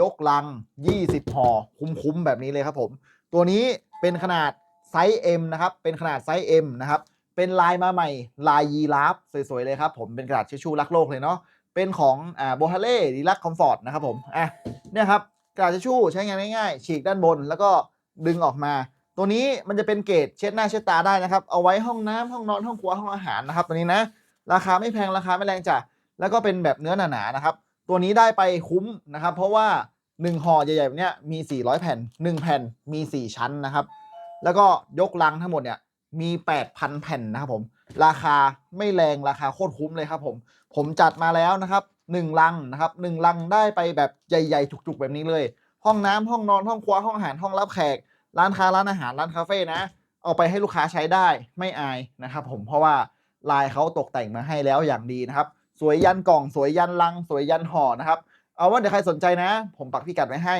ยกลัง 20ห่อคุ้มๆแบบนี้เลยครับผม ตัวนี้เป็นขนาดไซส์ M นะครับ เป็นขนาดไซส์ M นะครับ เป็นลายมาใหม่ ลายยีราฟสวยๆเลยครับผม เป็นกระดาษทิชชูรักโลกเลยเนาะ เป็นของอ่าโบฮาเล่ดีลักคอมฟอร์ตนะครับผม อะ เนี่ยครับ กระดาษทิชชูใช้งานง่ายๆ ฉีกด้านบนแล้วก็ดึงออกมา ตัวนี้มันจะเป็นเกรดเช็ดหน้าเช็ดตาได้นะครับ เอาไว้ห้องน้ำห้องนอนห้องครัวห้องอาหารนะครับ ตัวนี้นะ ราคาไม่แพงราคาไม่แรงจ้ะ แล้วก็เป็นแบบเนื้อหนาๆนะครับ ตัวนี้ได้ไปคุ้มนะครับ เพราะว่า 1ห่อใหญ่ๆแบบเนี้ยมี 400 แผ่น 1 แผ่นมี 4 ชั้นนะครับ แล้วก็ยกลังทั้งหมดเนี่ยมี 8,000 แผ่นนะครับผม ราคาไม่แรงราคาโคตรคุ้มเลยครับผม ผมจัดมาแล้วนะครับ 1 ลังนะครับ1ลังได้ไปแบบใหญ่ๆจุกๆแบบนี้เลย ห้องน้ำห้องนอนห้องครัวห้องอาหารห้องรับแขก ร้านค้าร้านอาหารร้านคาเฟ่นะ เอาไปให้ลูกค้าใช้ได้ไม่อายนะครับผมเพราะว่าลายเขาตกแต่งมาให้แล้วอย่างดีนะครับ สวยยันกล่อง สวยยันลัง สวยยันห่อนะครับ เอาว่าเดี๋ยวใครสนใจนะ ผมปักพิกัดไว้ให้